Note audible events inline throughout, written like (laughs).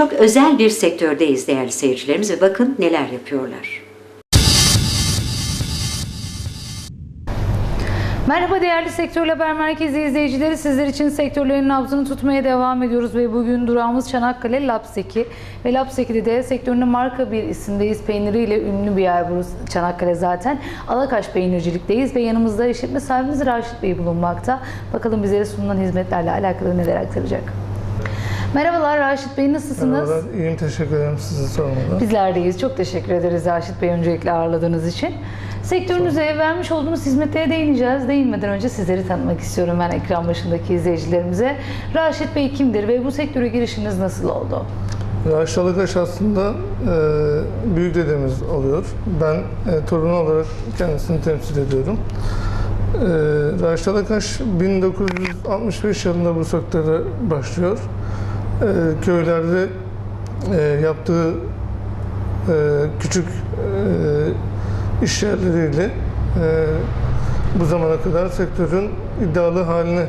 çok özel bir sektördeyiz değerli seyircilerimiz ve bakın neler yapıyorlar. Merhaba değerli Sektör Haber Merkezi izleyicileri. Sizler için sektörlerin nabzını tutmaya devam ediyoruz ve bugün durağımız Çanakkale Lapseki ve Lapseki'de de sektörünün marka bir isimdeyiz. Peyniriyle ünlü bir yer burası Çanakkale zaten. Alakaş peynircilikteyiz ve yanımızda işletme sahibimiz Raşit Bey bulunmakta. Bakalım bizlere sunulan hizmetlerle alakalı neler aktaracak. Merhabalar Raşit Bey nasılsınız? Merhabalar, iyiyim teşekkür ederim sizi sormalı. Bizler deyiz. Çok teşekkür ederiz Raşit Bey öncelikle ağırladığınız için. Sektörünüze vermiş olduğunuz hizmetlere değineceğiz. Değinmeden önce sizleri tanımak istiyorum ben ekran başındaki izleyicilerimize. Raşit Bey kimdir ve bu sektöre girişiniz nasıl oldu? Raşit Alakaş aslında e, büyük dedemiz oluyor. Ben e, torunu olarak kendisini temsil ediyorum. E, Raşit Alakaş 1965 yılında bu sektöre başlıyor. E, köylerde e, yaptığı e, küçük e, iş yerleriyle bu zamana kadar sektörün iddialı haline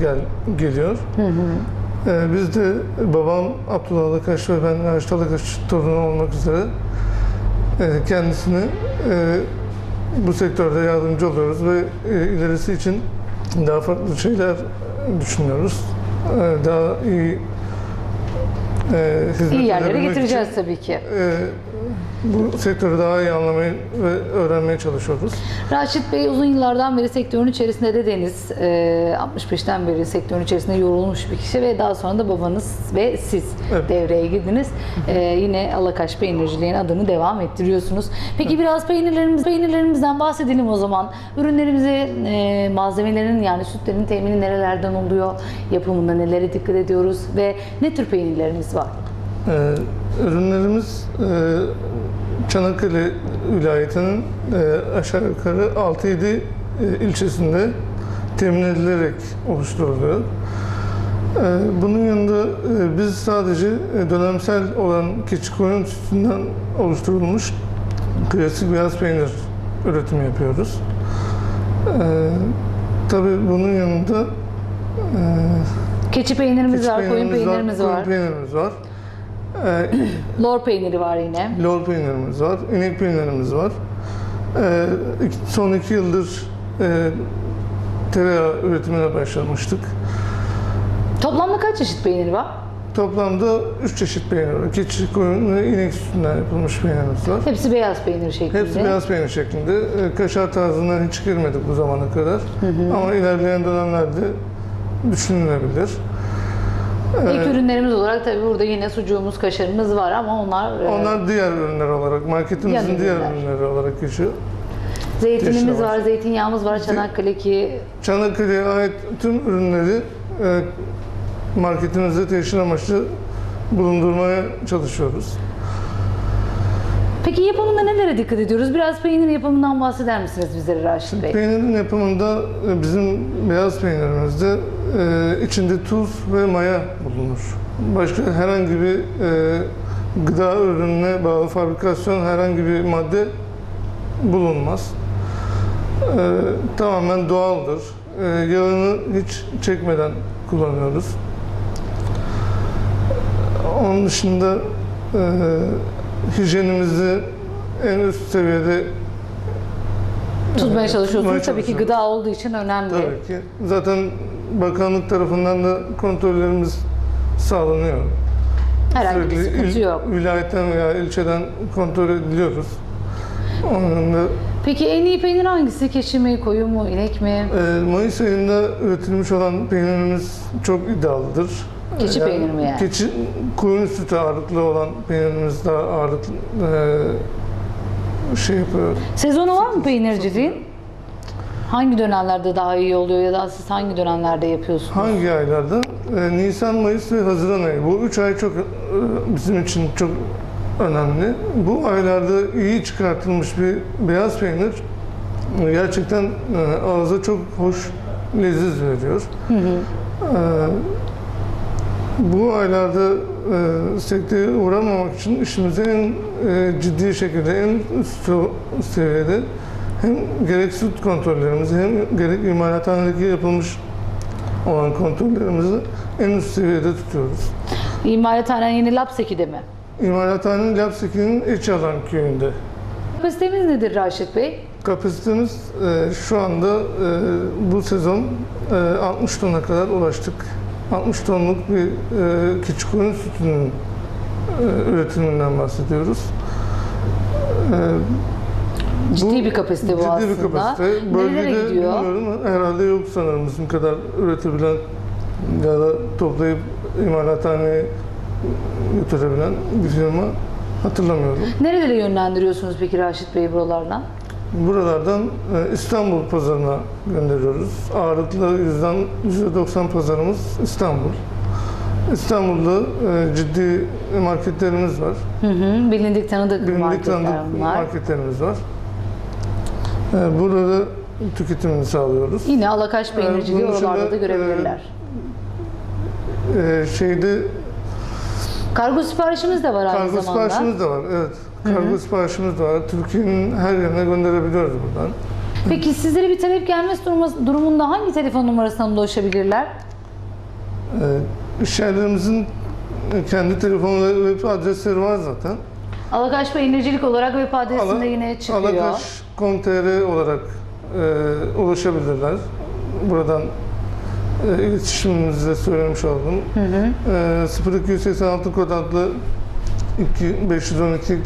gel, geliyor. Ee, biz de babam Abdullah Alakaş ve ben Raşit Alakaş torunu olmak üzere e, kendisini e, bu sektörde yardımcı oluyoruz ve e, ilerisi için daha farklı şeyler düşünüyoruz. E, daha iyi e, hizmet İyi yerlere getireceğiz için, tabii ki. e, bu sektörü daha iyi anlamayı ve öğrenmeye çalışıyoruz. Raşit Bey uzun yıllardan beri sektörün içerisinde dedeniz, e, 65'ten beri sektörün içerisinde yorulmuş bir kişi ve daha sonra da babanız ve siz Evet. devreye girdiniz. E, yine Alakaş Peynirciliğin adını devam ettiriyorsunuz. Peki biraz peynirlerimiz, peynirlerimizden bahsedelim o zaman. Ürünlerimize e, malzemelerin yani sütlerin temini nerelerden oluyor, yapımında nelere dikkat ediyoruz ve ne tür peynirlerimiz var? Ee, ürünlerimiz e, Çanakkale vilayetinin e, aşağı yukarı 6-7 e, ilçesinde temin edilerek oluşturuluyor. E, bunun yanında biz sadece dönemsel olan keçi koyun sütünden oluşturulmuş klasik beyaz peynir üretimi yapıyoruz. E, tabii bunun yanında Keçi peynirimiz keçi var, koyun peynirimiz koyun var, peynirimiz var. E, lor peyniri var yine. Lor peynirimiz var, inek peynirimiz var. Ee, son iki yıldır e, tereyağı üretimine başlamıştık. Toplamda kaç çeşit peynir var? Toplamda üç çeşit peynir var. Keçi, koyun ve inek sütünden yapılmış peynirimiz var. Hepsi beyaz peynir şeklinde. Hepsi beyaz peynir şeklinde. E, kaşar tarzından hiç girmedik bu zamana kadar. Ama ilerleyen dönemlerde düşünülebilir. İlk ürünlerimiz olarak tabii burada yine sucuğumuz, kaşarımız var ama onlar, e, Onlar diğer ürünler olarak, marketimizin Yan diğer ürünler. ürünleri olarak geçiyor. zeytinimiz var, zeytinyağımız var, Çanakkale ki Çanakkale'ye ait tüm ürünleri e, marketimizde teşhir amaçlı bulundurmaya çalışıyoruz. Peki yapımında nelere dikkat ediyoruz? Biraz peynir yapımından bahseder misiniz bizlere Raşit Bey? Peynirin yapımında e, bizim beyaz peynirimizde e, içinde tuz ve maya bulunur. Başka herhangi bir e, gıda ürününe bağlı fabrikasyon herhangi bir madde bulunmaz. E, tamamen doğaldır. E, yağını hiç çekmeden kullanıyoruz. Onun dışında e, hijyenimizi en üst seviyede Tutmaya çalışıyorsunuz. Tabii ki gıda olduğu için önemli. Tabii ki. Zaten bakanlık tarafından da kontrollerimiz sağlanıyor. Herhangi bir Sürekli sıkıntı il- yok. Vilayetten veya ilçeden kontrol ediliyoruz. Onun da Peki en iyi peynir hangisi? Keçi mi, koyun mu, inek mi? e, Mayıs ayında üretilmiş olan peynirimiz çok iddialıdır. Keçi peyniri mi yani? Keçi, koyun sütü ağırlıklı olan peynirimiz daha ağırlıklı e, şey yapıyor. Sezonu var mı peynirciliğin? Hangi dönemlerde daha iyi oluyor ya da siz hangi dönemlerde yapıyorsunuz? Hangi aylarda? Ee, Nisan, Mayıs ve Haziran ayı. Bu üç ay çok e, bizim için çok önemli. Bu aylarda iyi çıkartılmış bir beyaz peynir e, gerçekten e, ağza çok hoş leziz veriyor. Ee, bu aylarda e, sekteye uğramamak için işimizi en e, ciddi şekilde, en üst se- seviyede hem gerek süt kontrollerimizi hem gerek imalathanedeki yapılmış olan kontrollerimizi en üst seviyede tutuyoruz. İmalathanen yeni Lapseki'de mi? İmalathanenin Lapseki'nin iç alan köyünde. Kapasitemiz nedir Raşit Bey? Kapasitemiz e, şu anda e, bu sezon e, 60 tona kadar ulaştık. 60 tonluk bir e, küçük koyun sütünün e, üretiminden bahsediyoruz. E, Ciddi bir kapasite bu ciddi aslında. bir kapasite. Bölgede bilmiyorum herhalde yok sanırım bizim kadar üretebilen ya da toplayıp imalathaneye götürebilen bir firma hatırlamıyorum. Nerelere yönlendiriyorsunuz peki Raşit Bey buralardan? Buralardan e, İstanbul pazarına gönderiyoruz. Ağırlıklı yüzden %90 pazarımız İstanbul. İstanbul'da e, ciddi marketlerimiz var. Hı hı, bilindik tanıdık Bilindik marketler tanıdık bunlar. marketlerimiz var. E, Burada tüketimini sağlıyoruz. Yine Alakaş peynirciliği dışında, oralarda da görebilirler. E, Şeyde Kargo siparişimiz de var aynı kargo zamanda. siparişimiz de var. Evet. Kargo siparişimiz var. Türkiye'nin her yerine gönderebiliyoruz buradan. Peki sizlere bir talep gelmesi durumu- durumunda hangi telefon numarasından ulaşabilirler? E, yerlerimizin kendi telefon ve web adresleri var zaten. Alakaş peynircilik olarak web adresinde Ala- yine çıkıyor. Alakaş.com.tr olarak e, ulaşabilirler. Buradan e, iletişimimizi söylemiş oldum. E, 0286 kod adlı 2 512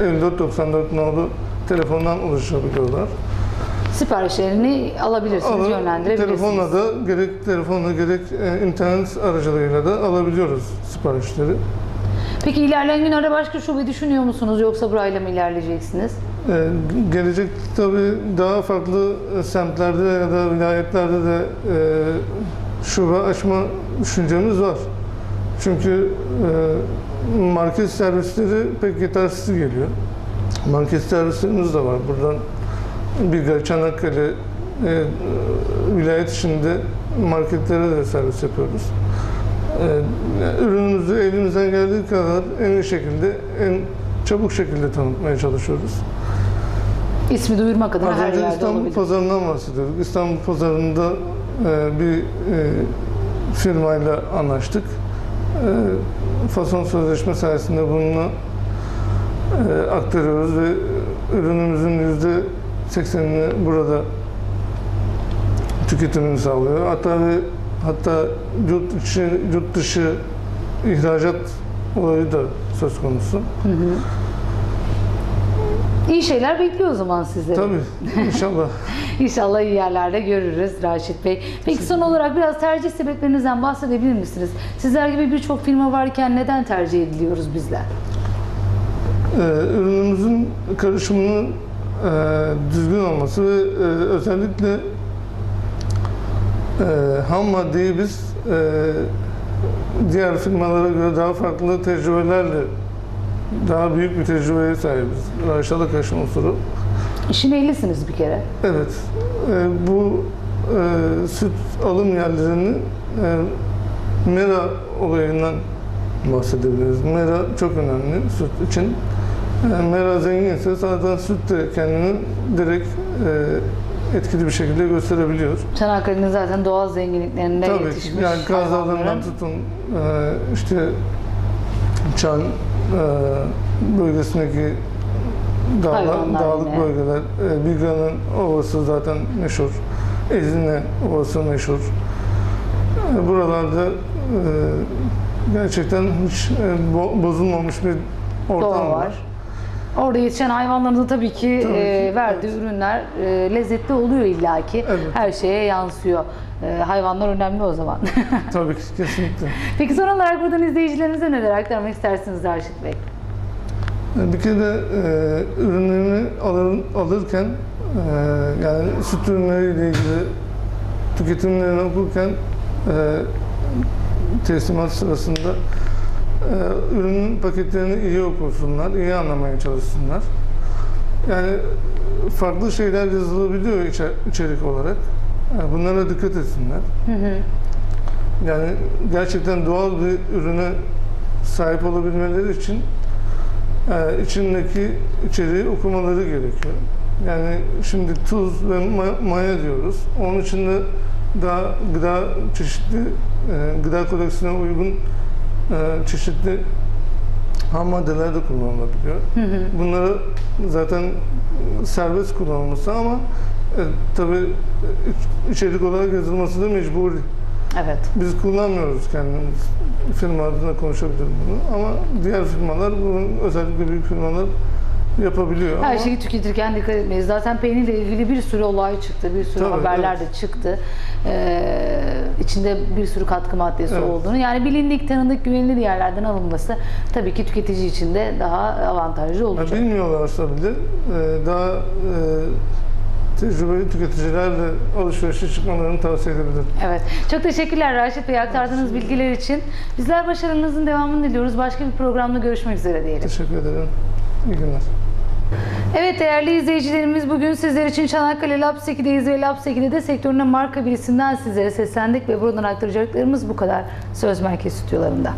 5494 nolu telefondan ulaşabiliyorlar. Siparişlerini alabilirsiniz, Alın, yönlendirebilirsiniz. telefonla da gerek telefonla gerek e, internet aracılığıyla da alabiliyoruz siparişleri. Peki ilerleyen günlerde başka şube düşünüyor musunuz yoksa burayla mı ilerleyeceksiniz? Ee, gelecek tabii daha farklı e, semtlerde ya da vilayetlerde de e, şube açma düşüncemiz var. Çünkü e, market servisleri pek yetersiz geliyor. Market servislerimiz de var. Buradan Bilga, Çanakkale, e, vilayet içinde marketlere de servis yapıyoruz. E, ürünümüzü elimizden geldiği kadar en iyi şekilde, en çabuk şekilde tanıtmaya çalışıyoruz. İsmi duyurmak adına Az her önce yerde İstanbul olabilir. pazarından bahsediyorduk. İstanbul pazarında e, bir e, firmayla anlaştık. E, fason sözleşme sayesinde bununla e, aktarıyoruz ve ürünümüzün yüzde seksenini burada tüketimini sağlıyor. Hatta ve hatta yurt içi, yurt dışı ihracat olayı da söz konusu. İyi şeyler bekliyor o zaman sizleri. Tabii inşallah. (laughs) İnşallah iyi yerlerde görürüz Raşit Bey. Peki son olarak biraz tercih sebeplerinizden bahsedebilir misiniz? Sizler gibi birçok firma varken neden tercih ediliyoruz bizler? Ee, ürünümüzün karışımının e, düzgün olması ve e, özellikle e, ham maddeyi biz e, diğer firmalara göre daha farklı tecrübelerle daha büyük bir tecrübeye sahibiz. Raşalı kaşın unsuru. İşin ehlisiniz bir kere. Evet, e, bu e, süt alım yerlerinin e, mera olayından bahsedebiliriz. Mera çok önemli süt için. E, mera zenginse zaten süt de kendini direkt e, etkili bir şekilde gösterebiliyor. Çanakkale'nin zaten doğal zenginliklerinde Tabii yetişmiş yani Dağları'ndan hayvanların. tutun e, işte Çan e, bölgesindeki Hayvanlar dağlık yine. bölgeler. E, Bigra'nın ovası zaten meşhur. Ezine ovası meşhur. E, buralarda e, gerçekten hiç e, bo- bozulmamış bir ortam Doğa var. var. Orada yetişen hayvanların da tabii ki, Tabii e, ki, verdiği ürünler e, lezzetli oluyor illaki. Evet. Her şeye yansıyor. E, hayvanlar önemli o zaman. Tabii ki (laughs) kesinlikle. Peki son olarak buradan izleyicilerinize neler aktarmak istersiniz Raşit Bey? E, Bir kere e, ürünlerini alır, alırken e, yani süt ürünleriyle ilgili tüketimlerini okurken e, teslimat sırasında e, ürünün paketlerini iyi okursunlar, iyi anlamaya çalışsınlar. Yani farklı şeyler yazılabiliyor içe- içerik olarak. Yani bunlara dikkat etsinler. Yani gerçekten doğal bir ürüne sahip olabilmeleri için e, içindeki içeriği okumaları gerekiyor. Yani şimdi tuz ve ma- maya diyoruz. Onun içinde daha gıda çeşitli e, gıda kodeksine uygun e, çeşitli ham maddeler de kullanılabiliyor. Bunları zaten serbest kullanılması ama e, tabii iç- içerik olarak yazılması da mecburi. Evet. Biz kullanmıyoruz kendimiz. Firma adına konuşabilirim bunu. Ama diğer firmalar, bunun özellikle büyük firmalar yapabiliyor. Her ama şeyi tüketirken dikkat etmeyiz. Zaten peynirle ilgili bir sürü olay çıktı, bir sürü Tabii, haberler evet. de çıktı. Ee, içinde bir sürü katkı maddesi Evet. olduğunu. Yani bilindik, tanıdık, güvenilir yerlerden alınması tabii ki tüketici için de daha avantajlı Ya olacak. bilmiyorlarsa bile e, daha e, tecrübeli tüketicilerle alışverişe çıkmalarını tavsiye edebilirim. Evet. Çok teşekkürler Raşit Bey aktardığınız bilgiler için. Bizler başarınızın devamını diliyoruz. Başka bir programda görüşmek üzere diyelim. Teşekkür ederim. İyi günler. Evet değerli izleyicilerimiz bugün sizler için Çanakkale Labs 2'deyiz ve Labs 2'de de sektöründe marka birisinden sizlere seslendik ve buradan aktaracaklarımız bu kadar. Söz Merkez Stüdyolarında.